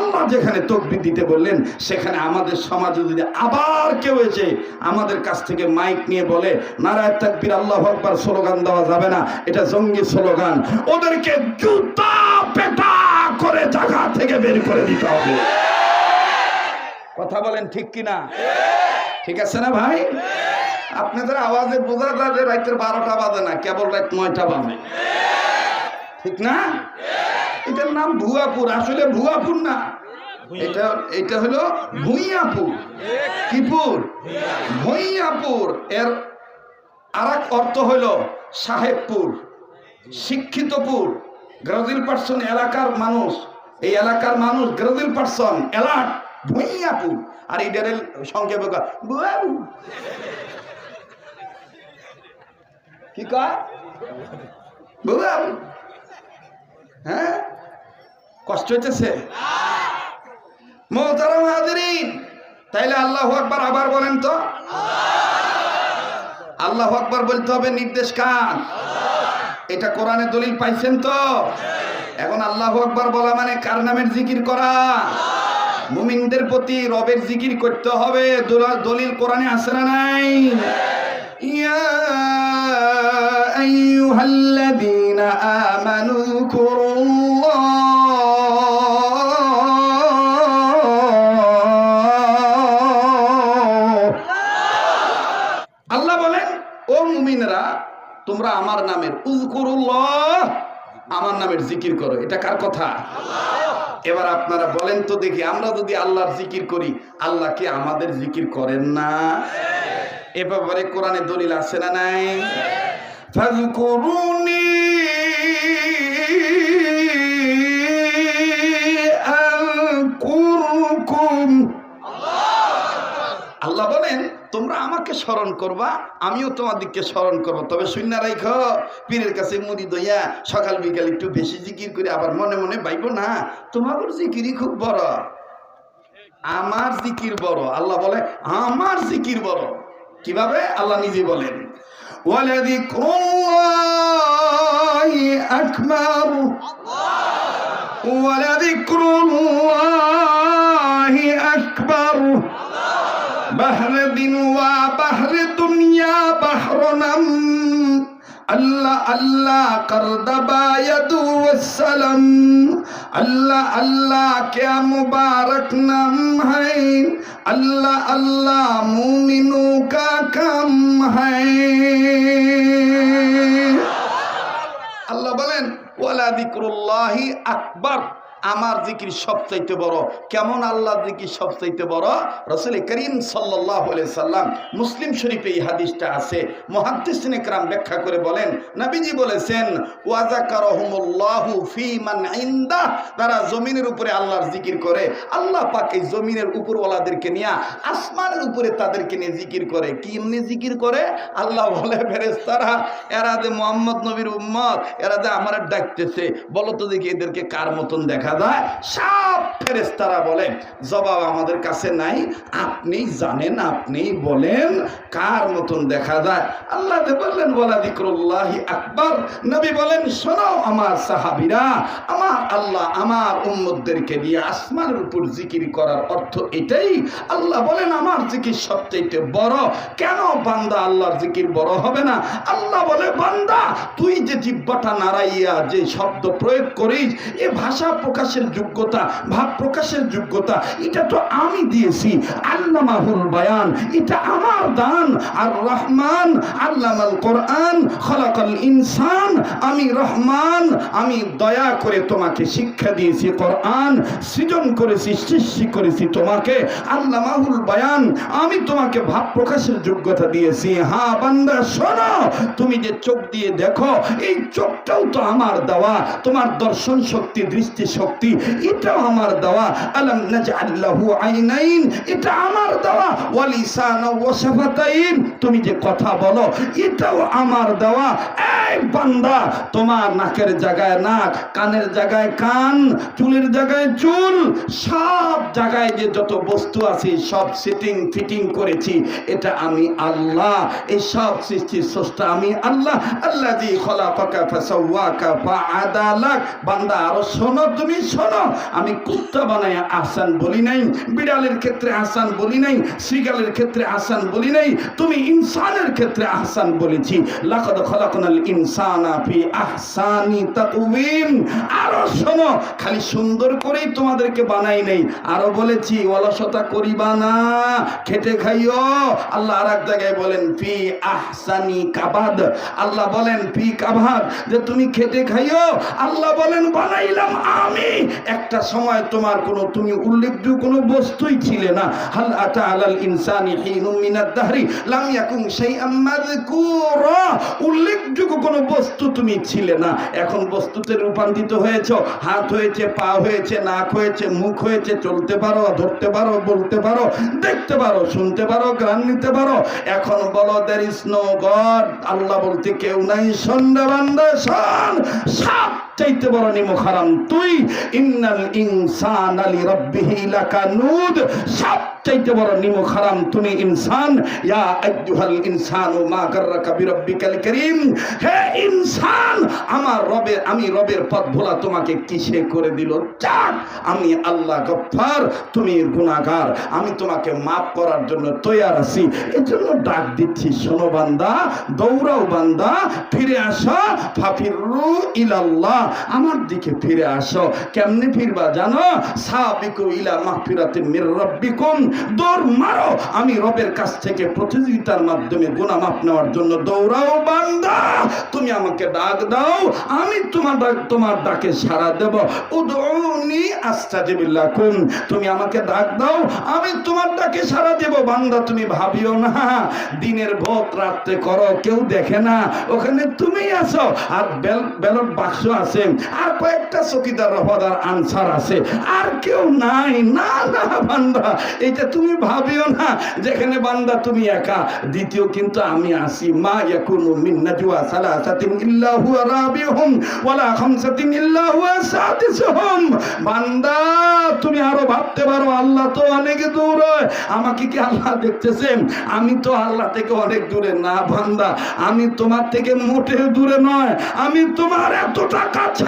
আল্লাহ যেখানে তকবির দিতে বললেন, সেখানে আমাদের সমাজে যদি আবার কেউ এসে আমাদের কাছ থেকে মাইক নিয়ে বলে, নারায় তাকবির, আল্লাহ আকবার স্লোগান দেওয়া যাবে না, এটা জঙ্গি স্লোগান। ওদেরকে জুতা পেটা করে জায়গা থেকে বের করে দিতে হবে। কথা বলেন ঠিক কিনা? ঠিক আছে না ভাই? আপনাদের আওয়াজে বোঝা যায় যে রাতের বারোটা বাজে না, কেবল রাত নয়টা বাজে। ঠিক না? এটার নাম ভুয়াপুর। আসলে ভুয়াপুর না। এটা এটা হলো ভুইয়াপুর। কিপুর ভুইয়াপুর। এর আর অর্থ হলো সাহেবপুর, শিক্ষিতপুর গ্রাজিল পার্সন এলাকার মানুষ। এই এলাকার মানুষ গ্রাজিল পার্সন, এলাট, ভুইয়াপুর। আর এটার সংক্ষেপে কি কয়। হ্যাঁ? কষ্ট হইতেছে? তাইলে আল্লাহ আকবার আবার বলেন তো? আল্লাহ আকবার বলতে হবে নির্দেশ কান এটা কোরআনে দলিল পাইছেন তো? এখন আল্লাহ আকবার বলা মানে কার নামের জিকির করা? মুমিনদের প্রতি রবের জিকির করতে হবে দলিল কোরআনে আছে না নাই? ইয়া আইয়ুহাল্লাযীনা আমানু কুরুল্লাহ নামের জিকির করো, এটা কার কথা? এবার আপনারা বলেন তো দেখি, আমরা যদি আল্লাহর জিকির করি, আল্লাহ কি আমাদের জিকির করেন না? এ ব্যাপারে কোরআনে দলিল আছে না নাই? আমাকে স্মরণ করবা, আমিও তোমাদেরকে স্মরণ করব। তবে শূন্য রাইখ, পীরের কাছে মুড়ি দইয়া সকাল বিকাল একটু বেশি জিকির করে আবার মনে মনে বাইব না, তোমাদের জিকিরই খুব বড়। আমার জিকির বড়, আল্লাহ বলে, আমার জিকির বড়। কীভাবে? আল্লাহ নিজে বলেন আকবার। আরদিন ওয়া বাহরে দুনিয়া বাহরনাম আল্লাহ আল্লাহ করদবায়াদু সালাম আল্লাহ আল্লাহ, ক্যা মুবারক নাম হ্যাঁ। আল্লাহ আল্লাহ, মুমিনু কা কাম হ্যাঁ। আল্লাহ বলেন, ওয়ালা দিকরুল্লাহি আকবার। আমার জিকির সবচাইতে বড়। কেমন আল্লাহ জিকির সবচাইতে বড়? রসুল করিম সাল্লাহ সাল্লাম মুসলিম শরীফে এই হাদিসটা আছে। মহাদ্দিসিন একরাম ব্যাখ্যা করে বলেন, নবীজি বলেছেন তারা জমিনের উপরে আল্লাহর জিকির করে। আল্লাহ পাক জমিনের উপরওয়ালাদেরকে নিয়ে আসমানের উপরে তাদেরকে নিয়ে জিকির করে। কি এমনি জিকির করে? আল্লাহ বলে ফেরেস্তারা এরা যে মোহাম্মদ নবীর উম্মত, এরা যে আমার ডাকতেছে। বলো তো দেখি এদেরকে কার মতন দেখা যায় সব ফেরেস্তারা বলে, জবাব আমাদের কাছে নাই। আপনি জানেন, আপনি বলেন, কার মতন দেখা যায়? আল্লাহ বললেন বলা দিকরুল্লাহি আকবর। নবী বলেন, শোনো আমার সাহাবিরা, আমার আল্লাহ আমার উম্মতদেরকে দিয়ে আসমানের উপর জিকির করার অর্থ এটাই। আল্লাহ বলেন, আমার জিকির সবচেয়ে বড়। কেন বান্দা আল্লাহর জিকির বড় হবে না? আল্লাহ বলে, বান্দা, তুই যে জিব্বাটা নাড়াইয়া যে শব্দ প্রয়োগ করিস, এ ভাষা প্রকাশের যোগ্যতা, ভাব প্রকাশের যোগ্যতা, এটা তো আমি দিয়েছি। আল্লামাহুল বায়ান, এটা আমার দান। আর রহমান, আল্লামাল কোরআন, খলাকাল ইনসান, আমি রহমান, আমি দয়া করে তোমাকে শিক্ষা দিয়েছি কোরআন, সৃজন করেছি, সৃষ্টি করেছি তোমাকে। আল্লামাহুল বায়ান, আমি তোমাকে ভাব প্রকাশের যোগ্যতা দিয়েছি। হ্যাঁ বান্দা, শোনো, তুমি যে চোখ দিয়ে দেখো, এই চোখটাও তো আমার দেওয়া। তোমার দর্শন শক্তি, দৃষ্টি শক্তি এটাও আমার দেওয়া। আলম নাজআল্লাহু আইনাইন, এটা আমার দেওয়া। ওয়ালিসান ওয়া শাফাতাইন তুমি যে কথা বলো, এটাও আমার দেওয়া। এই বান্দা, তোমার নাকের জায়গায় নাক, কানের জায়গায় কান, চুলের জায়গায় চুল, সব জায়গায় যে যত বস্তু আছে, সব সেটিং ফিটিং করেছি, এটা আমি আল্লাহ। এই সব সৃষ্টির স্রষ্টা আমি আল্লাহ। আল্লাহ জি খলাকাকা ফাসাওয়াকা ফাআদালাক বান্দা, আরও শোনো তুমি। শোনো, আমি কুত্তা বানাই আসান বলি নাই, বিড়ালের ক্ষেত্রে আসান বলি নাই শ্রীগালের ক্ষেত্রে আসান বলি নাই, তুমি ইনসানের ক্ষেত্রে আহসান বলেছি। লাকাদ খলাকনাল ইনসানা ফি আহসানি তাকওয়িম। আরও শোনো, খালি সুন্দর করেই তোমাদেরকে বানাই নেই, আরও বলেছি, অলসতা করিবা না, খেটে খাইও। আল্লাহ আর এক জায়গায় বলেন, ফি আহসানি কাবাদ। আল্লাহ বলেন, ফি কাবাদ, যে তুমি খেটে খাইও। আল্লাহ বলেন, বানাইলাম আমি। একটা সময় তোমার কোনো, তুমি উল্লেখযোগ্য কোনো বস্তুই ছিলে না। হাল আতা আলাল ইনসানি হিনুম মিনাদ দাহরি, লাম ইয়াকুন শাইআম মাযকুরা। উল্লেখযোগ্য কোনো বস্তু তুমি ছিলে না। এখন বস্তুতে রূপান্তরিত হয়েছে। হাত হয়েছে, পা হয়েছে, নাক হয়েছে, মুখ হয়েছে, চলতে পারো, ধরতে পারো, বলতে পারো, দেখতে পারো, শুনতে পারো, গান নিতে পারো। এখন বলো দের ইস নো গড আল্লাহ বলতে কেউ নাই। সন্ধ্যা বান্দা, শোন সাপ চাইতে বড় নিমো খারাম তুই ইন্নাল ইনসান আলী রব্বিহি লাকানুদ সাপ চাইতে বড় নিমো খারাম তুমি ইনসান। ইয়া আইয়ুহাল ইনসানু মা গাররাকা বিরাব্বিকাল কারীম। হে ইনসান, আমার রবে আমি রবের পথ ভোলা তোমাকে কিসে করে দিল? চাক, আমি আল্লাহ গফফার, তুমি গুনাহগার। আমি তোমাকে মাফ করার জন্য তৈয়ার আছি। এজন্য ডাক দিচ্ছি, শোনো বান্দা, দৌড়াও বান্দা, ফিরে আসো। ফাফিরু ইলাল্লাহ, আমার দিকে ফিরে আসো। কেমনে ফিরবা জানো? সাবিকু ইলা মাগফিরাতিন মির রাব্বিকুম। দৌড় মারো। আমি রবের কাছ থেকে প্রতিযোগিতার মাধ্যমে গুনাহ মাফ নেওয়ার জন্য দৌড়াও বান্দা। তুমি আমাকে ডাক দাও, আমি তোমার ডাক, তোমার ডাকে সাড়া দেব। উদউনি আস্তাজিব লাকুম তুমি আমাকে ডাক দাও, আমি তোমার ডাকে সাড়া দেব। বান্দা, তুমি ভাবিও না, দিনের ভোট রাত্রে করো, কেউ দেখে না। ওখানে তুমি আছো, আর ব্যালট বাক্স আছে, আর কয়েকটা চকিদার রফাদার আনসার আছে। আর কেউ নাই। না না, বান্দা, এটা তুমি ভাবিও না, যেখানে বান্দা তুমি একা। দ্বিতীয়, কিন্তু আমি আসি, মা ইয়াকুনু মিন নাজওয়া সালাসাতিন ইল্লা হুয়া রাবিহুম, ওয়ালা খামসাতিন ইল্লা হুয়া সাদিসুহুম। বান্দা, তুমি আরও ভাবতে পারো, আল্লাহ তো অনেক দূরে। আমাকে কি আল্লাহ দেখতেছেন? আমি তো আল্লাহ থেকে অনেক দূরে। না বান্দা, আমি তোমার থেকে মোটেও দূরে নয়। আমি তোমার এতটা কাছে।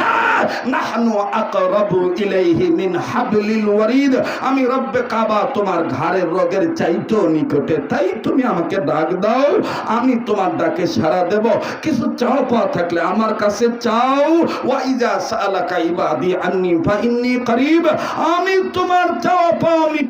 নাহনু আকরাবু ইলাইহি মিন হাবলিল ওয়ারিদ। আমি রব্বে কাবা তোমার ঘাড়ের রোগের চাইতো নিকটে, তাই তুমি আমাকে ডাক দাও, আমি তোমার ডাকে সাড়া দেব। কিছু চাও পাওয়া থাকলে আমার কাছে চাও। ওয়াইজা সালাকা ইবাদি আন্নি ফাইন্নি করিব, আমি তোমার চাও পাও আমি